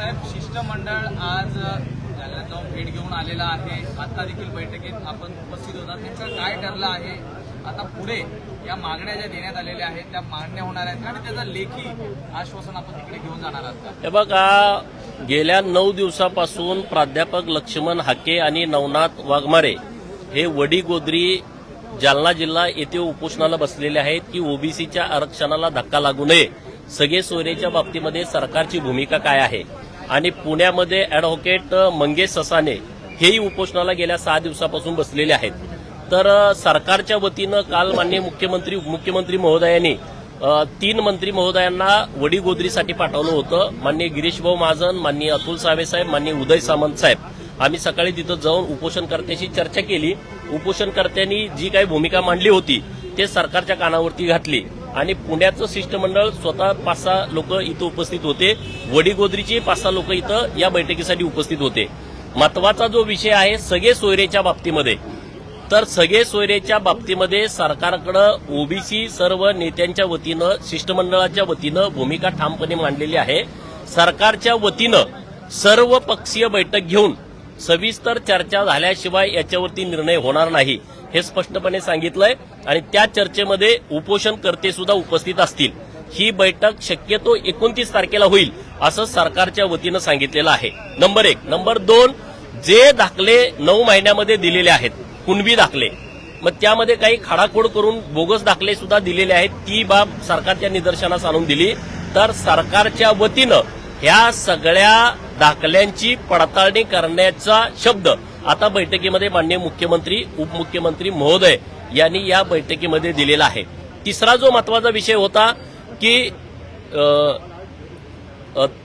साहेब शिष्टमंडळ आज जालन्यात जाऊन भेट घेऊन आलेला आहे. आता देखील बैठकीत आपण उपस्थित होता. त्यांचं काय ठरलं आहे? आता पुढे या मागण्या ज्या देण्यात आलेल्या आहेत त्या मान्य होणार आहेत आणि त्याचं लेखी आश्वासन आपण तिकडे घेऊन जाणार आहात. हे बघा गेल्या नऊ दिवसापासून प्राध्यापक लक्ष्मण हाके आणि नवनाथ वाघमारे हे वडीगोद्री जालना जिल्हा येथे उपोषणाला बसलेले आहेत की ओबीसीच्या आरक्षणाला धक्का लागू नये. सगळे सोयरेच्या बाबतीमध्ये सरकारची भूमिका काय आहे? आणि पुण्यामध्ये अॅडव्होकेट मंगेश ससाने हेही उपोषणाला गेल्या सहा दिवसापासून बसलेले आहेत. तर सरकारच्या वतीनं काल माननीय मुख्यमंत्री उपमुख्यमंत्री महोदयांनी तीन मंत्री महोदयांना वडीगोदरीसाठी पाठवलं होतं. माननीय गिरीश भाऊ महाजन माननीय अतुल सावे साहेब माननीय उदय सामंत साहेब. आम्ही सकाळी तिथं जाऊन उपोषणकर्त्याशी चर्चा केली. उपोषणकर्त्यांनी जी काही भूमिका मांडली होती ते सरकारच्या कानावरती घातली. आणि पुण्याचं शिष्टमंडळ स्वतः पाच सहा लोक इथं उपस्थित होते. वडीगोद्रीचे पाच सहा लोक इथं या बैठकीसाठी उपस्थित होते. महत्त्वाचा जो विषय आहे सगळे सोयरेच्या बाबतीमध्ये. तर सगळे सोयरेच्या बाबतीमध्ये सरकारकडं ओबीसी सर्व नेत्यांच्या वतीनं शिष्टमंडळाच्या वतीनं भूमिका ठामपणे मांडलेली आहे. सरकारच्या वतीनं सर्व पक्षीय बैठक घेऊन सविस्तर चर्चा झाल्याशिवाय याच्यावरती निर्णय होणार नाही. हे स्पष्टपणे सांगितलंय आणि त्या चर्चेमध्ये उपोषणकर्ते सुद्धा उपस्थित असतील. ही बैठक शक्यतो एकोणतीस तारखेला होईल असं सरकारच्या वतीनं सांगितलेलं आहे. नंबर एक. नंबर दोन जे दाखले नऊ महिन्यामध्ये दिलेले आहेत कुणबी दाखले. मग त्यामध्ये काही खाडाखोड करून बोगस दाखले सुद्धा दिलेले आहेत ती बाब सरकारच्या निदर्शनास आणून दिली. तर सरकारच्या वतीनं ह्या सगळ्या दाखल्यांची पडताळणी करण्याचा शब्द आता बैठकीमध्ये माननीय मुख्यमंत्री उपमुख्यमंत्री महोदय यांनी या बैठकीमध्ये दिलेला आहे. तिसरा जो महत्त्वाचा विषय होता की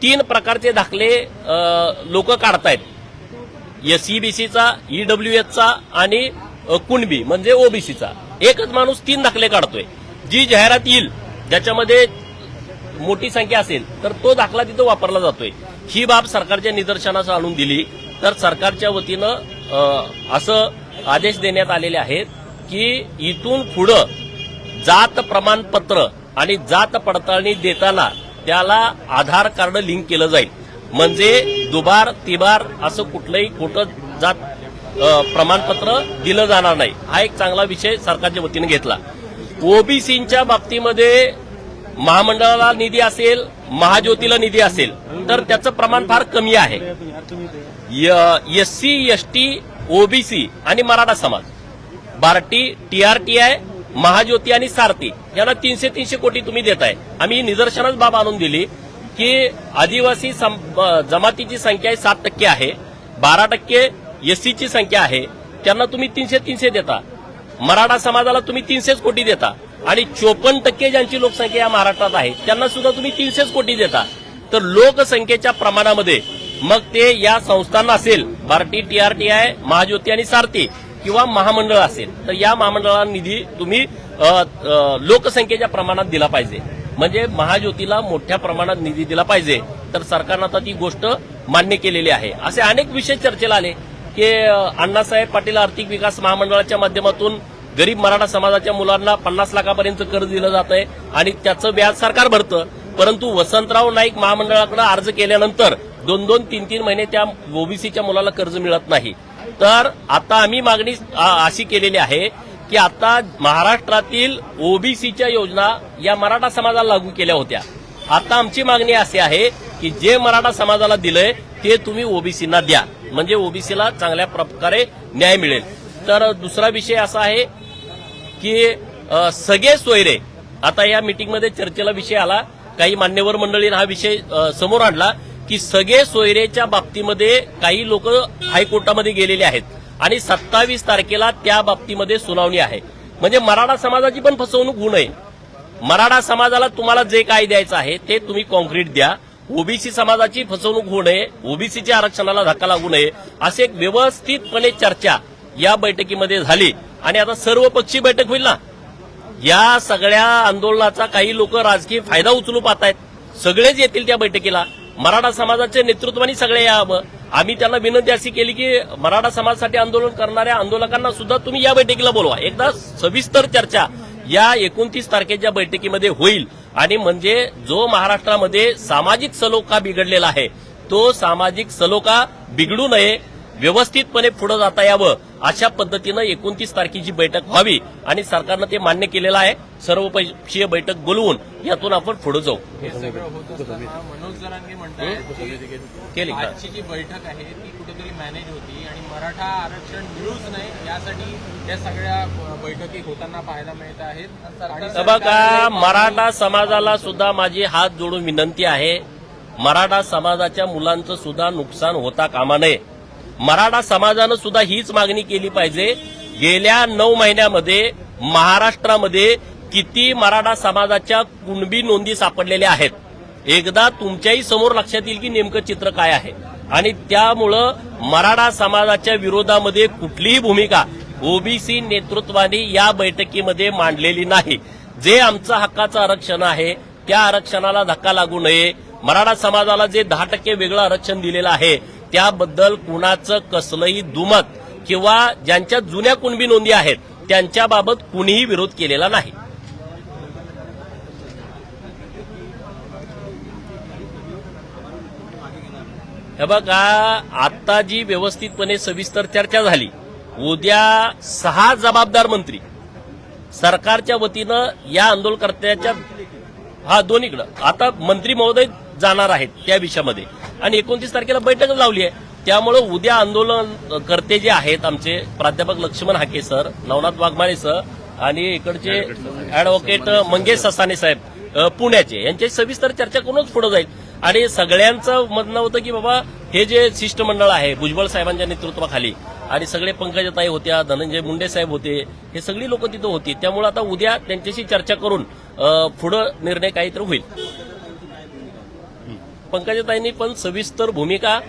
तीन प्रकारचे दाखले लोक काढतायत. एसईबीसीचा ईडब्ल्यूएसचा आणि कुणबी म्हणजे ओबीसीचा एकच माणूस तीन दाखले काढतोय. जी जाहिरात येईल ज्याच्यामध्ये मोठी संख्या असेल तर तो दाखला तिथं वापरला जातोय. ही बाब सरकारच्या निदर्शनास आणून दिली. तर सरकारच्या वतीनं असं आदेश देण्यात आलेले आहेत की इथून पुढं जात प्रमाणपत्र आणि जात पडताळणी देताना त्याला आधार कार्ड लिंक केलं जाईल. म्हणजे दुबार तिबार असं कुठलंही खोटं जात प्रमाणपत्र दिलं जाणार नाही. हा एक चांगला विषय सरकारच्या वतीनं घेतला. ओबीसीच्या बाबतीमध्ये महामंडळाला निधी असेल महाज्योतीला निधी असेल तर त्याचं प्रमाण फार कमी आहे. S C S T OBC आणि मराठा समाज. बार्टी टीआरटीआय महाज्योती आणि सारथी यांना तीनशे तीनशे कोटी तुम्ही देताय. आम्ही निदर्शनच बाब आणून दिली की आदिवासी सं- जमातीची संख्या आहे सात टक्के आहे बारा टक्के एससीची संख्या आहे त्यांना तुम्ही तीनशे तीनशे देता. मराठा समाजाला तुम्ही तीनशेच कोटी देता. आणि चोपन्न टक्के ज्यांची लोकसंख्या या महाराष्ट्रात आहे त्यांना सुद्धा तुम्ही तीनशेच कोटी देता. तर लोकसंख्येच्या प्रमाणामध्ये मग ते या संस्थांना असेल भारती टीआरटीआय महाज्योती आणि सारथी किंवा महामंडळ असेल तर या महामंडळाला निधी तुम्ही लोकसंख्येच्या प्रमाणात दिला पाहिजे. म्हणजे महाज्योतीला मोठ्या प्रमाणात निधी दिला पाहिजे. तर सरकारनं आता ती गोष्ट मान्य केलेली आहे. असे अनेक विषय चर्चेला आले की अण्णासाहेब पाटील आर्थिक विकास महामंडळाच्या माध्यमातून गरीब मराठा समाजाच्या मुलांना पन्नास लाखापर्यंत कर्ज दिलं जात आहे आणि त्याचं व्याज सरकार भरतं. परंतु वसंतराव नाईक महामंडळाकडे अर्ज केल्यानंतर दोन दोन तीन तीन महिने त्या ओबीसीच्या मुलाला कर्ज मिळत नाही. तर आता आम्ही मागणी अशी केलेली आहे की आता महाराष्ट्रातील ओबीसीच्या योजना या मराठा समाजाला लागू केल्या होत्या. आता आमची मागणी अशी आहे की जे मराठा समाजाला दिलंय ते तुम्ही ओबीसीना द्या. म्हणजे ओबीसीला चांगल्या प्रकारे न्याय मिळेल. तर दुसरा विषय असा आहे की सगळे सोयरे आता या मीटिंगमध्ये चर्चेला विषय आला काही मान्यवर मंडळीनं हा विषय समोर आणला की सगळे सोयरेच्या बाबतीमध्ये काही लोक हायकोर्टामध्ये गेलेले आहेत आणि सत्तावीस तारखेला त्या बाबतीमध्ये सुनावणी आहे. म्हणजे मराठा समाजाची पण फसवणूक होऊ नये. मराठा समाजाला तुम्हाला जे काय द्यायचं आहे ते तुम्ही कॉन्क्रीट द्या. ओबीसी समाजाची फसवणूक होऊ नये ओबीसीच्या आरक्षणाला धक्का लागू नये असे एक व्यवस्थितपणे चर्चा या बैठकीमध्ये झाली. आणि आता सर्वपक्षीय बैठक होईल ना? या सगळ्या आंदोलनाचा काही लोक राजकीय फायदा उचलू पाहत आहेत सगळेच येतील त्या बैठकीला. मराठा समाजाच्या नेतृत्वाने सगळे यावं. आम्ही त्यांना विनंती अशी केली की मराठा समाजासाठी आंदोलन करणाऱ्या आंदोलकांना सुद्धा तुम्ही या बैठकीला बोलवा. एकदा सविस्तर चर्चा या एकोणतीस तारखेच्या बैठकीमध्ये होईल. आणि म्हणजे जो महाराष्ट्रामध्ये सामाजिक सलोखा बिघडलेला आहे तो सामाजिक सलोखा बिघडू नये व्यवस्थितपणे पुढे जाता यावं. अशा पद्धतीनं एकोणतीस तारखेची बैठक व्हावी आणि सरकारनं ते मान्य केलेलं आहे. सर्वपक्षीय बैठक बोलवून यातून आपण पुढे जाऊ. मनोज जरांगे जी बैठक आहे ती कुठेतरी मॅनेज होती आणि मराठा आरक्षण मिळूच नाही यासाठी या सगळ्या बैठकी होताना पाहायला मिळत आहेत. बघा मराठा समाजाला सुद्धा माझी हात जोडून विनंती आहे. मराठा समाजाच्या मुलांचं सुद्धा नुकसान होता कामा नये. मराठा समाजानं सुद्धा हीच मागणी केली पाहिजे. गेल्या नऊ महिन्यामध्ये महाराष्ट्रामध्ये किती मराठा समाजाच्या कुणबी नोंदी सापडलेल्या आहेत? एकदा तुमच्याही समोर लक्षात येईल की नेमकं चित्र काय आहे. आणि त्यामुळं मराठा समाजाच्या विरोधामध्ये कुठलीही भूमिका ओबीसी नेतृत्वाने या बैठकीमध्ये मांडलेली नाही. जे आमचं हक्काचं आरक्षण आहे त्या आरक्षणाला धक्का लागू नये. मराठा समाजाला जे दहा टक्के वेगळं आरक्षण दिलेलं आहे त्याबद्दल कुणाचं कसलंही दुमत किंवा ज्यांच्या जुन्या कुणबी नोंदी आहेत त्यांच्याबाबत कुणीही विरोध केलेला नाही. हे बघा आता जी व्यवस्थितपणे सविस्तर चर्चा झाली उद्या सहा जबाबदार मंत्री सरकारच्या वतीनं या आंदोलनकर्त्याच्या हा दोन्हीकडं आता मंत्री महोदय जाणार आहेत त्या विषयामध्ये आणि एकोणतीस तारखेला बैठक लावली आहे. त्यामुळं उद्या आंदोलनकर्ते जे आहेत आमचे प्राध्यापक लक्ष्मण हाके सर नवनाथ वाघमारे सर आणि इकडचे ऍडव्होकेट मंगेश ससाने साहेब पुण्याचे यांची सविस्तर चर्चा करूनच पुढे जाईल. आणि सगळ्यांचं म्हणणं होतं की बाबा हे जे शिष्टमंडळ आहे भुजबळ साहेबांच्या नेतृत्वाखाली आणि सगळे पंकजताई होत्या धनंजय मुंडे साहेब होते हे सगळी लोक तिथं होती. त्यामुळे आता उद्या त्यांच्याशी चर्चा करून पुढं निर्णय काहीतरी होईल. पंकजाताईंनी पण सविस्तर भूमिका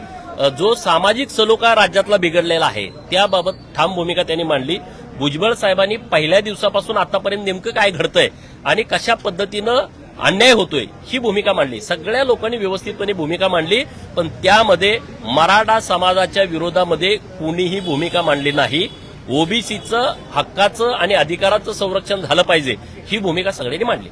जो सामाजिक सलोखा राज्यातला बिघडलेला आहे त्याबाबत ठाम भूमिका त्यांनी मांडली. भुजबळ साहेबांनी पहिल्या दिवसापासून आतापर्यंत नेमकं काय घडतंय आणि कशा पद्धतीनं अन्याय होतोय ही भूमिका मांडली. सगळ्या लोकांनी व्यवस्थितपणे भूमिका मांडली पण त्यामध्ये मराठा समाजाच्या विरोधामध्ये कुणीही भूमिका मांडली नाही. ओबीसीचं हक्काचं आणि अधिकाराचं संरक्षण झालं पाहिजे ही भूमिका सगळ्यांनी मांडली.